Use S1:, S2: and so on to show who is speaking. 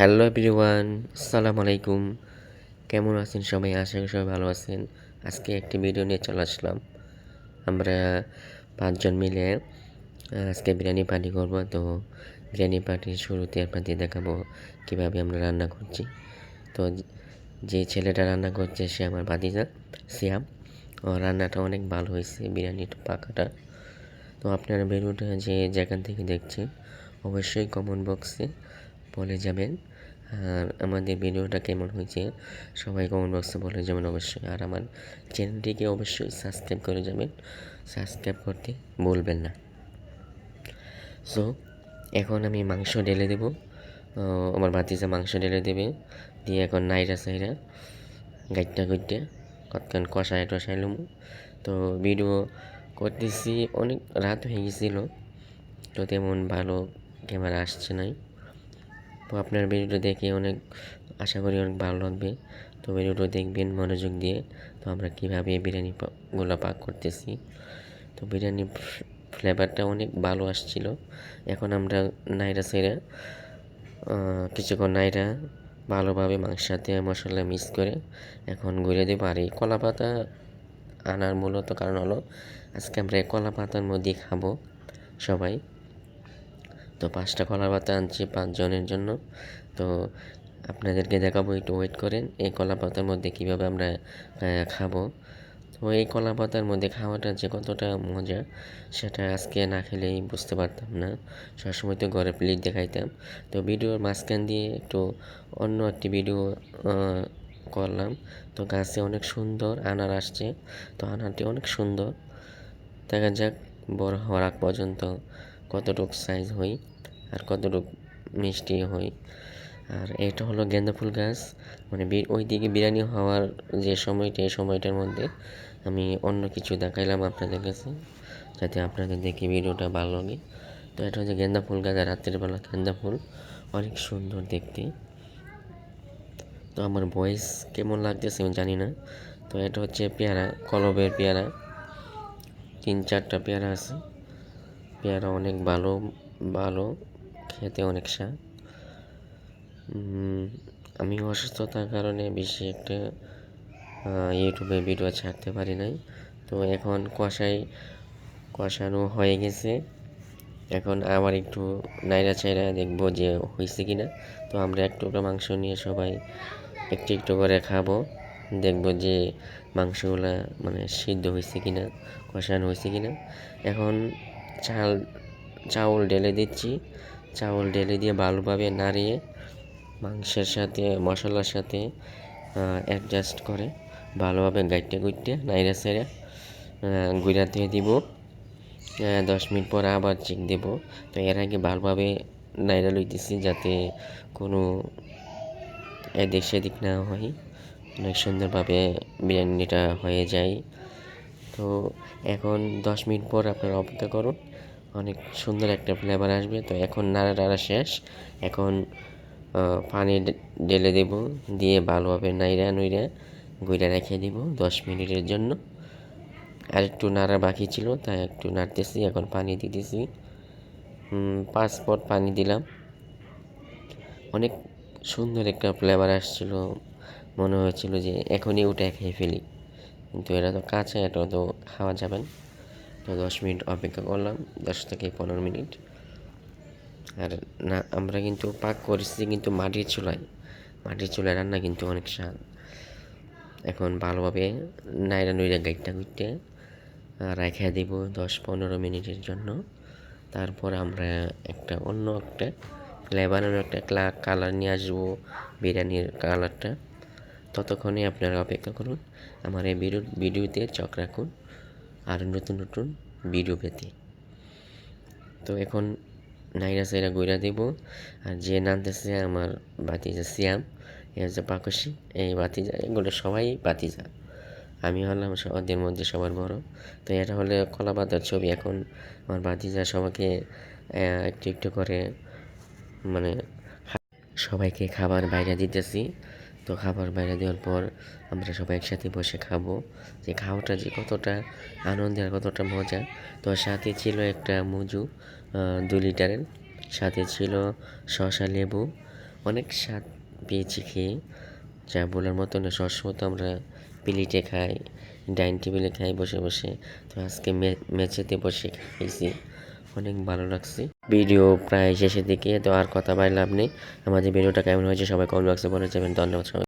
S1: Hello everyone আসসালামু আলাইকুম কেমন আছেন সবাই? আশা করি সবাই ভালো আছেন। আজকে একটি ভিডিও নিয়ে চলে আসলাম। আমরা পাঁচজন মিলে আজকে বিরিয়ানি পার্টি করব। তো বিরিয়ানি পার্টির শুরুতে আপনাদের দেখাবো কীভাবে আমরা রান্না করছি। তো যে ছেলেটা রান্না করছে, সে আমার বাদিজা সিয়াম। ও রান্নাটা অনেক ভালো হয়েছে, বিরিয়ানিটা পাকাটা। তো আপনারা ভিডিওটা যে যেখান থেকে দেখছেন, অবশ্যই কমেন্ট বক্সে বলে যাবেন। আর আমাদের ভিডিওটা কেমন হয়েছে সবাই কমেন্ট বক্সে বলে যাবেন অবশ্যই। আর আমার চ্যানেলটিকে অবশ্যই সাবস্ক্রাইব করে যাবেন। সাবস্ক্রাইব করতে বলবেন না। সো এখন আমি মাংস ঢেলে দেবো। আমার ভাতিজা মাংস ঢেলে দেবে। দিয়ে এখন নাইরা সাইরা গাইটটা গুইটটা কতক্ষণ কষায় টসাইলাম তো ভিডিও করতেছি, অনেক রাত হয়ে গেছিল। তো তেমন ভালো ক্যামেরা আসছে নাই। তো আপনার ভিডিওটা দেখে অনেক আশা করি অনেক ভালো লাগবে। তো ভিডিওটা দেখবেন মনোযোগ দিয়ে। তো আমরা কীভাবে বিরিয়ানি পা- পাক করতেছি। তো বিরিয়ানি ফ্লেভারটা অনেক ভালো আসছিল। এখন আমরা নাইরা সেরা কিছুক্ষণ নাইরা ভালোভাবে মাংসের সাথে মশলা মিক্স করে এখন ঘুরে আর এই কলা পাতা আনার মূলত কারণ হলো, আজকে আমরা কলা পাতার মধ্যেই খাব সবাই। তো পাঁচটা কলা পাতা আনছি পাঁচজনের জন্য। তো আপনাদেরকে দেখাবো, একটু ওয়েট করেন, এই কলা পাতার মধ্যে কীভাবে আমরা খাব। তো এই কলা পাতার মধ্যে খাওয়াটা যে কতটা মজা, সেটা আজকে না খেলেই বুঝতে পারতাম না। সবসময় তো ঘরে প্লেট দেখাইতাম। তো ভিডিওর মাঝখান দিয়ে একটু অন্য একটি ভিডিও করলাম। তো গাছে অনেক সুন্দর আনার আসছে। তো আনারটি অনেক সুন্দর। দেখা যাক, বড় হওয়ার পর্যন্ত কতটুক সাইজ হই। আর কতটুক মিষ্টি হই আর এটা হলো গেঁদা ফুল গাছ। মানে ওই দিকে বিরিয়ানি হওয়ার যে সময়টা, এই সময়টার মধ্যে আমি অন্য কিছু দেখাইলাম আপনাদের কাছে, যাতে আপনাদের দেখে ভিডিওটা ভালো লাগে। তো এটা হচ্ছে গেঁদা ফুল গাছ আর রাত্রের বেলা গেন্দা ফুল। অনেক সুন্দর দেখতে। তো আমার ভয়েস কেমন লাগতেছে আমি জানি না। তো এটা হচ্ছে পেয়ারা, কলবের পেয়ারা। তিন চারটা পেয়ারা আছে। পেয়ারা অনেক ভালো ভালো। খেতে অনেক স্বাদ। আমি অসুস্থতার কারণে বেশি একটা ইউটিউবে ভিডিও ছাড়তে পারি নাই। তো এখন কষাই, কষানো হয়ে গেছে। এখন আবার একটু নাইরা চাইরা দেখব যে হয়েছে কি না তো আমরা এক টুকরো মাংস নিয়ে সবাই একটু একটু করে খাব। দেখব যে মাংসগুলা মানে সিদ্ধ হয়েছে কি না কষানো হয়েছে কি না এখন চাল, চাউল ঢেলে দিচ্ছি। চাউল ঢেলে দিয়ে ভালোভাবে নাড়িয়ে মাংসের সাথে, মশলার সাথে অ্যাডজাস্ট করে ভালোভাবে গাইটে গুইটে নাইরা সেরা গুইরা দিয়ে দিব। দশ মিনিট পর আবার চেক দেব। তো এর আগে ভালোভাবে নাইরা লইতেছি যাতে কোনো এদিক সেদিক না হয়, অনেক সুন্দরভাবে বিরিয়ানিটা হয়ে যায়। তো এখন দশ মিনিট পর আপনারা অপেক্ষা করুন। অনেক সুন্দর একটা ফ্লেভার আসবে। তো এখন নাড়া নাড়া শেষ। এখন পানি ঢেলে দেব। দিয়ে ভালোভাবে নাইরা নইরা গুইরা রেখে দিব দশ মিনিটের জন্য। আর একটু নাড়া বাকি ছিল, তাই একটু নাড়তেছি। এখন পানি দিতেছি। পাঁচ পানি দিলাম। অনেক সুন্দর একটা ফ্লেভার আসছিল। মনে হয়েছিল যে এখনই ওটা খেয়ে ফেলি। কিন্তু এটা তো কাঁচা এটা তো খাওয়া যাবে না। তো দশ মিনিট অপেক্ষা করলাম, দশ থেকে পনেরো মিনিট। আর না, আমরা কিন্তু পাক করেছি কিন্তু মাটির চুলায়। মাটির চুলায় রান্না কিন্তু অনেক স্বাদ। এখন ভালোভাবে নাইরা নইরা গাইটটা গুইটে রেখে দিব দশ পনেরো মিনিটের জন্য। তারপর আমরা একটা অন্য একটা ফ্লেভারের একটা ক্লা কালার নিয়ে আসব, বিরিয়ানির কালারটা ততক্ষণে আপনারা অপেক্ষা করুন, আমার এই ভিডিও, ভিডিওতে চোখ রাখুন। আর নতুন নতুন ভিডিও পেতে। তো এখন নাইরা সাইরা গইরা দেব। আর যে নামতেছে আমার বাতিজা সিয়াম, এ হচ্ছে পাকসি এই বাতিজা এগুলো সবাই বাতিজা আমি হলাম ওদের মধ্যে সবার বড়। তো এটা হলে কলা পাতার ছবি। এখন আমার বাতিজা সবাইকে একটু একটু করে মানে সবাইকে খাবার বাইরে দিতেছি। তো খাবার বাইরে দেওয়ার পর আমরা সবাই একসাথে বসে খাব। যে খাওয়াটা যে কতটা আনন্দের আর কতটা মজা। তো সাথে ছিল একটা মজু দু লিটারের। সাথে ছিল শসা লেবু। অনেক স্বাদ পেয়েছি খেয়ে। যা বলার মতো না, সবসময় তো আমরা প্লেটে খাই, ডাইনিং টেবিলে খাই, বসে বসে। তো আজকে মে- মেঝেতে বসে খাইছি। অনেক ভালো লাগছে। ভিডিও প্রায় শেষের দিকে, তো আর কথা বাড়ি লাভ নেই। আমাদের ভিডিওটা কেমন হয়েছে সবাই কমেন্ট বক্সে বলে যাবেন। ধন্যবাদ সবাই